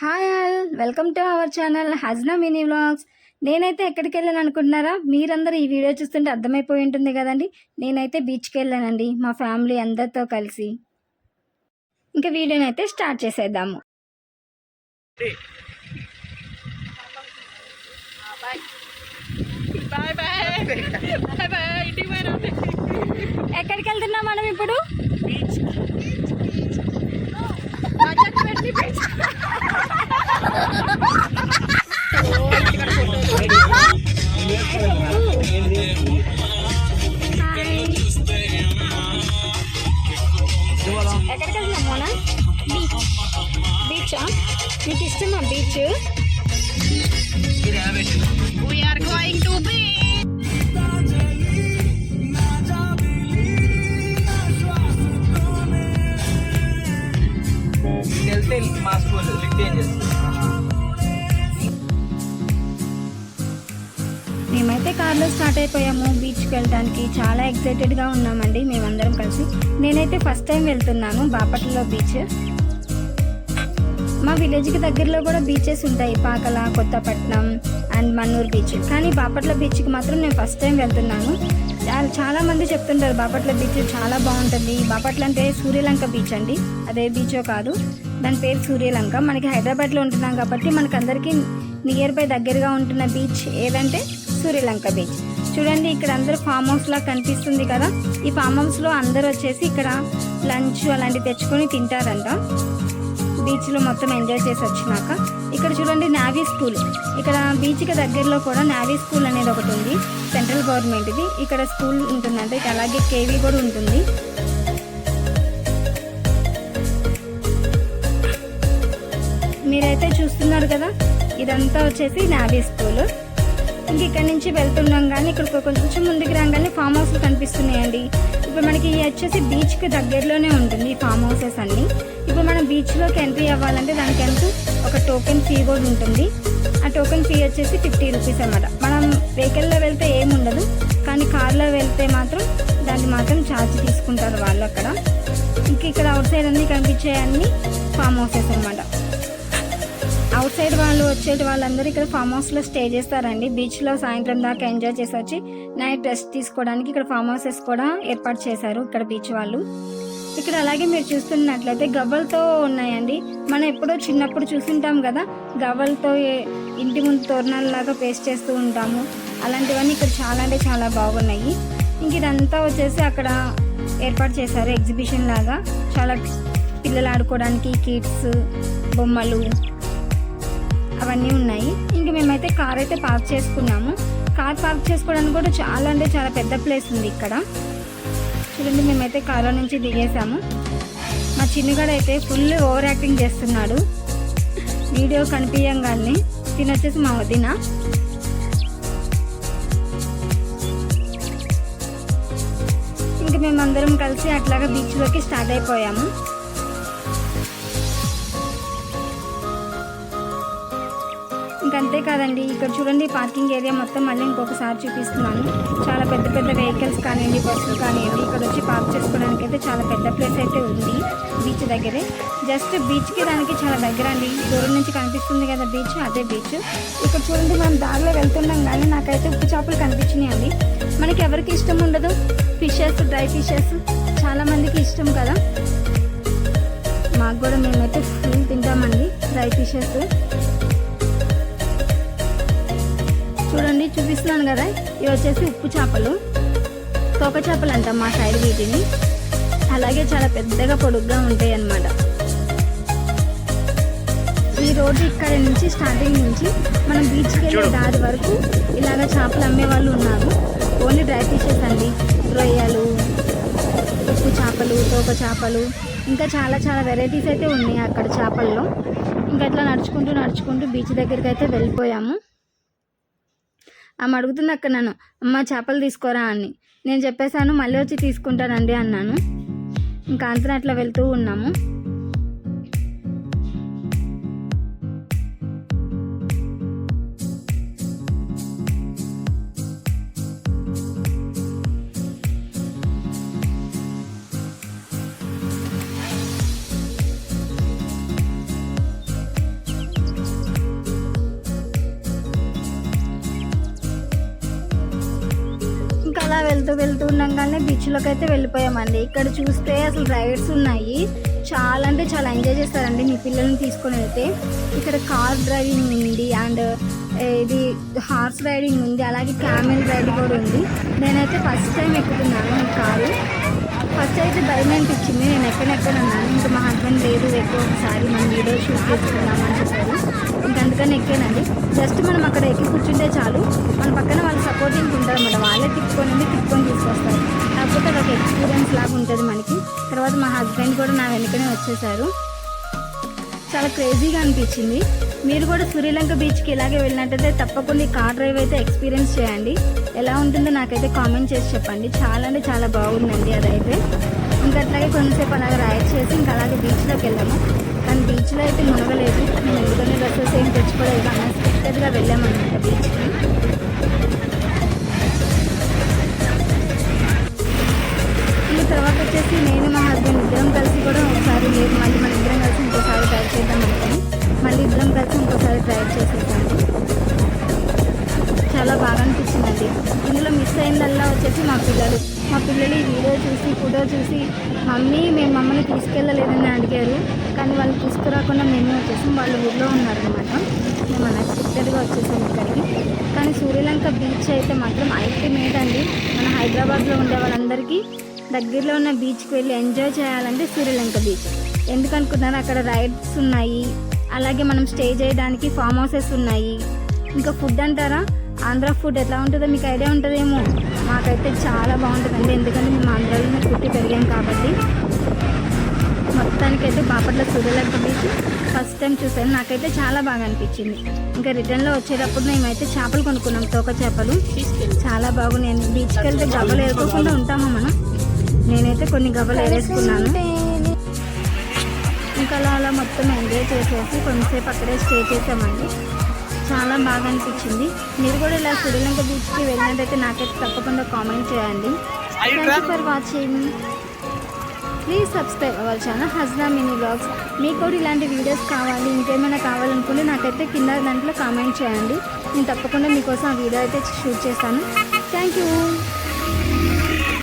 Hi all welcome to our channel Hajna mini vlogs. నేనైతే ఎక్కడికి వెళ్ళాను అనుకుంటున్నారా మీరందరూ ఈ వీడియో చూస్తుంటే అర్థమైపోయి ఉంటుంది కదండి. నేనైతే బీచ్కి వెళ్ళానండి మా ఫ్యామిలీ అందరితో కలిసి. ఇంకా వీడియోని అయితే స్టార్ట్ చేసేద్దాము. ఎక్కడికి వెళ్తున్నాం మనం ఇప్పుడు? ఎక్కడికి వెళ్తున్నాం మోనా బీచ్ బీచా మీకు ఇష్టమా beach we're going to be వెళ్తే మా స్కూల్ లిటేజెస్ మేమైతే కార్లో స్టార్ట్ అయిపోయాము బీచ్కి వెళ్ళడానికి. చాలా ఎక్సైటెడ్గా ఉన్నామండి మేమందరం కలిసి. నేనైతే ఫస్ట్ టైం వెళ్తున్నాను బాపట్లలో బీచ్. మా విలేజ్కి దగ్గరలో కూడా బీచెస్ ఉంటాయి పాకల కొత్తపట్నం అండ్ మన్నూరు బీచ్. కానీ బాపట్ల బీచ్కి మాత్రం నేను ఫస్ట్ టైం వెళ్తున్నాను. చాలా మంది చెప్తుంటారు బాపట్ల బీచ్ చాలా బాగుంటుంది. బాపట్ల అంటే సూర్యలంక బీచ్ అండి. అదే బీచో కాదు. దాని పేరు సూర్యలంక. మనకి హైదరాబాద్లో ఉంటున్నాం కాబట్టి మనకందరికీ నియర్ బై దగ్గరగా ఉంటున్న బీచ్ ఏదంటే సూర్యలంక బీచ్. చూడండి ఇక్కడ అందరూ ఫామ్ హౌస్ లా కనిపిస్తుంది కదా. ఈ ఫామ్ హౌస్లో అందరూ వచ్చేసి ఇక్కడ లంచ్ అలాంటివి తెచ్చుకొని తింటారంట. బీచ్లో మొత్తం ఎంజాయ్ చేసి వచ్చినాక. ఇక్కడ చూడండి నావీ స్కూల్ ఇక్కడ బీచ్కి దగ్గరలో కూడా నావీ స్కూల్ అనేది ఒకటి ఉంది. సెంట్రల్ గవర్నమెంట్ది ఇక్కడ స్కూల్ ఉంటుందంటే. ఇక అలాగే కేవీ కూడా ఉంటుంది. మీరైతే చూస్తున్నారు కదా ఇదంతా వచ్చేసి నావీ స్కూల్ ఇంక ఇక్కడ నుంచి వెళ్తున్నాం కానీ ఇక్కడ కొంచెం ముందుకు రాగానే ఫామ్ హౌస్లు కనిపిస్తున్నాయండి. ఇప్పుడు మనకి ఇది వచ్చేసి బీచ్కి దగ్గరలోనే ఉంటుంది ఈ ఫామ్ హౌసెస్ అన్నీ. ఇప్పుడు మనం బీచ్లోకి ఎంట్రీ అవ్వాలంటే దానికి ఎంత ఒక టోకెన్ ఫీ కూడా ఉంటుంది. ఆ టోకెన్ ఫీ వచ్చేసి ఫిఫ్టీ రూపీస్ అన్నమాట. మనం వెహికల్లో వెళ్తే ఏమి ఉండదు కానీ కార్లో వెళ్తే మాత్రం దాన్ని మాత్రం ఛార్జ్ తీసుకుంటారు వాళ్ళు అక్కడ. ఇంక ఇక్కడ అవుట్ సైడ్ అన్నీ కనిపించే అన్ని ఫామ్ హౌసెస్ అన్నమాట. అవుట్ సైడ్ వాళ్ళు వచ్చేటి వాళ్ళందరూ ఇక్కడ ఫామ్ హౌస్లో స్టే చేస్తారండి. బీచ్లో సాయంత్రం దాకా ఎంజాయ్ చేసి వచ్చి నైట్ రెస్ట్ తీసుకోవడానికి ఇక్కడ ఫామ్ హౌసెస్ కూడా ఏర్పాటు చేశారు ఇక్కడ బీచ్ వాళ్ళు. ఇక్కడ అలాగే మీరు చూస్తున్నట్లయితే గవ్వలతో ఉన్నాయండి. మనం ఎప్పుడో చిన్నప్పుడు చూసింటాం కదా గవ్వలతో ఇంటి ముందు తోరణాలలాగా పేస్ట్ చేస్తూ ఉంటాము. అలాంటివన్నీ ఇక్కడ చాలా అంటే చాలా బాగున్నాయి. ఇంక ఇదంతా వచ్చేసి అక్కడ ఏర్పాటు చేశారు ఎగ్జిబిషన్ లాగా. చాలా పిల్లలు ఆడుకోవడానికి కిడ్స్ బొమ్మలు అవన్నీ ఉన్నాయి. ఇంక మేమైతే కార్ అయితే పార్క్ చేసుకున్నాము. కార్ పార్క్ చేసుకోవడానికి కూడా చాలా అంటే చాలా పెద్ద ప్లేస్ ఉంది ఇక్కడ. చూడండి మేమైతే కార్లో నుంచి దిగేసాము. మా చిన్నగాడు అయితే ఫుల్ ఓవర్ యాక్టింగ్ చేస్తున్నాడు. వీడియో కనిపించగానే తినొచ్చేసి మా వదిన. ఇంక మేమందరం కలిసి అట్లాగా బీచ్లోకి స్టార్ట్ అయిపోయాము. ఇంకంతే కాదండి. ఇక్కడ చూడండి పార్కింగ్ ఏరియా మొత్తం మళ్ళీ ఇంకొకసారి చూపిస్తున్నాను. చాలా పెద్ద పెద్ద వెహికల్స్ కానివ్వండి బస్సులు కానివ్వండి ఇక్కడ వచ్చి పార్క్ చేసుకోవడానికి అయితే చాలా పెద్ద ప్లేస్ అయితే ఉంది బీచ్ దగ్గరే. జస్ట్ బీచ్కి దానికి చాలా దగ్గర అండి దూరం నుంచి కనిపిస్తుంది కదా బీచ్ అదే బీచ్. ఇక్కడ చూడండి మనం దారిలో వెళ్తున్నాం కానీ నాకైతే ఉప్పు చేపలు కనిపించినాయి అండి మనకి ఎవరికి ఇష్టం ఉండదు? Fishes dry fishes. చాలా మందికి ఇష్టం కదా. మాకు కూడా మేమైతే ఫుల్ తింటామండి డ్రై ఫిషెస్. చూడండి చూపిస్తున్నాను కదా. ఇవి వచ్చేసి ఉప్పు చేపలు. తోక చేపలు అంటాం మా సైడ్ వీటిని. అలాగే చాలా పెద్దగా పొడుగ్గా ఉంటాయి అన్నమాట. ఈ రోడ్డు ఇక్కడ నుంచి స్టార్టింగ్ నుంచి మనం బీచ్కి వెళ్ళే దారి వరకు ఇలాగ చేపలు అమ్మే వాళ్ళు ఉన్నారు. ఓన్లీ డ్రై ఫిషెస్ అండి. రొయ్యలు ఉప్పు చేపలు తోక చేపలు. ఇంకా చాలా చాలా వెరైటీస్ అయితే ఉన్నాయి అక్కడ చేపల్లో. ఇంకా అట్లా నడుచుకుంటూ నడుచుకుంటూ బీచ్ దగ్గరికి అయితే వెళ్ళిపోయాము. ఆమె అడుగుతుంది అక్కడ నన్ను అమ్మ చేపలు తీసుకోరా అని. నేను చెప్పేశాను మళ్ళీ వచ్చి తీసుకుంటానండి అన్నాను. ఇంకా అంతరం అట్లా వెళ్తూ ఉన్నాము. వెళ్తూ వెళ్తూ ఉండగానే బీచ్లోకి అయితే వెళ్ళిపోయామండి. ఇక్కడ చూస్తే అసలు రైడ్స్ ఉన్నాయి. చాలా అంటే చాలా ఎంజాయ్ చేస్తారండి మీ పిల్లల్ని తీసుకొని వెళ్తే. ఇక్కడ కార్ డ్రైవింగ్ ఉంది అండ్ ఇది హార్స్ రైడింగ్ ఉంది అలాగే క్యామెల్ రైడ్ కూడా ఉంది. నేనైతే ఫస్ట్ టైం ఎక్కుతున్నాను ఈ కారు ఫస్ట్ అయితే భయం అనిపించింది. నేను ఎక్కడెక్కడ ఉన్నాను? ఇంకా మా హస్బెండ్ లేదు. ఎక్కువ ఒకసారి మనం వీడియో షూట్ చేసుకున్నామని పక్కన ఎక్కానండి. జస్ట్ మనం అక్కడ ఎక్కి కూర్చుంటే చాలు. మన పక్కన వాళ్ళు సపోర్టింగ్ ఉంటారు అన్నమాట. వాళ్ళే తిప్పుకొని తిప్పుకొని తీసుకొస్తారు. కాకపోతే అది ఒక ఎక్స్పీరియన్స్ లాగా ఉంటుంది మనకి. తర్వాత మా హస్బెండ్ కూడా నా వెనుకనే వచ్చేసారు. చాలా క్రేజీగా అనిపించింది. మీరు కూడా సూర్యలంక బీచ్కి ఇలాగే వెళ్ళినట్టయితే తప్పకుండా ఈ కార్ డ్రైవ్ అయితే ఎక్స్పీరియన్స్ చేయండి. ఎలా ఉంటుందో నాకైతే కామెంట్ చేసి చెప్పండి. చాలా అంటే చాలా బాగుందండి అదైతే. ఇంకా అట్లాగే కొంతసేపు అలాగే రైడ్ చేసి ఇంకా అలాగే బీచ్లోకి వెళ్ళాము బీచ్లో అయితే మునగలేదు. మేము ఎందుకని డ్రెస్సెస్ ఏం తెచ్చుకోలేదు. అన్ఎక్స్పెక్టెడ్గా వెళ్ళామన్నమాట బీచ్కి. ఈ తర్వాత వచ్చేసి నేను మా హస్బెండ్ ఇద్దరం కలిసి కూడా ఒకసారి లేదు. మళ్ళీ మన ఇద్దరం కలిసి ఇంకోసారి ట్రై చేద్దాం అనుకుని మళ్ళీ ఇద్దరం కలిసి ఇంకోసారి ట్రై చేసేసాను చాలా బాగా అనిపించిందండి. ఇందులో మిస్ అయిందల్లా వచ్చేసి మా పిల్లలు. పిల్లలు ఈ వీడియో చూసి ఫోటో చూసి మమ్మీ మేము మమ్మల్ని తీసుకెళ్ళలేదని అడిగారు. కానీ వాళ్ళు తీసుకురాకుండా మేమే వచ్చేసాం. వాళ్ళు ఊళ్ళో ఉన్నారనమాట మేము అన్ఎక్స్పెక్టెడ్గా వచ్చేసాం ఇక్కడికి. కానీ సూర్యలంక బీచ్ అయితే మాత్రం అల్టిమేట్ అండి మన హైదరాబాద్లో ఉండే వాళ్ళందరికీ దగ్గరలో ఉన్న బీచ్కి వెళ్ళి ఎంజాయ్ చేయాలంటే సూర్యలంక బీచ్. ఎందుకనుకున్నారు అక్కడ రైడ్స్ ఉన్నాయి. అలాగే మనం స్టే చేయడానికి ఫామ్ హౌసెస్ ఉన్నాయి. ఇంకా ఫుడ్ అంటారా? ఆంధ్ర ఫుడ్ ఎట్లా ఉంటుందో మీకు ఐడియా ఉంటుందేమో. మాకైతే చాలా బాగుంటుందండి. ఎందుకంటే మేము ఆంధ్రాలోనే పుట్టి పెరిగాం కాబట్టి. మొత్తానికైతే Bapatla Suryalanka beach first time చూసాను నాకైతే చాలా బాగా అనిపించింది. ఇంకా రిటర్న్లో వచ్చేటప్పుడు మేమైతే చేపలు కొనుక్కున్నాం. తోక చేపలు. చాలా బాగున్నాయి బీచ్కి వెళ్తే గవ్వలు ఏరుకోకుండా ఉంటామా మనం? నేనైతే కొన్ని గవ్వలు ఏరేసుకున్నాను. ఇంకా అలా అలా మొత్తం ఎంజాయ్ చేసేసి కొంతసేపు అక్కడే స్టే చేసామండి. చాలా బాగా అనిపించింది. మీరు కూడా ఇలా శ్రీలంక బీచ్కి వెళ్ళినట్టయితే నాకైతే తప్పకుండా కామెంట్ చేయండి. Thank you for watching please subscribe our channel Hajna mini blogs మీకు కూడా ఇలాంటి వీడియోస్ కావాలి ఇంకేమైనా కావాలనుకుంటే నాకైతే కింద దాంట్లో కామెంట్ చేయండి. నేను తప్పకుండా మీకోసం ఆ వీడియో అయితే షూట్ చేస్తాను. Thank you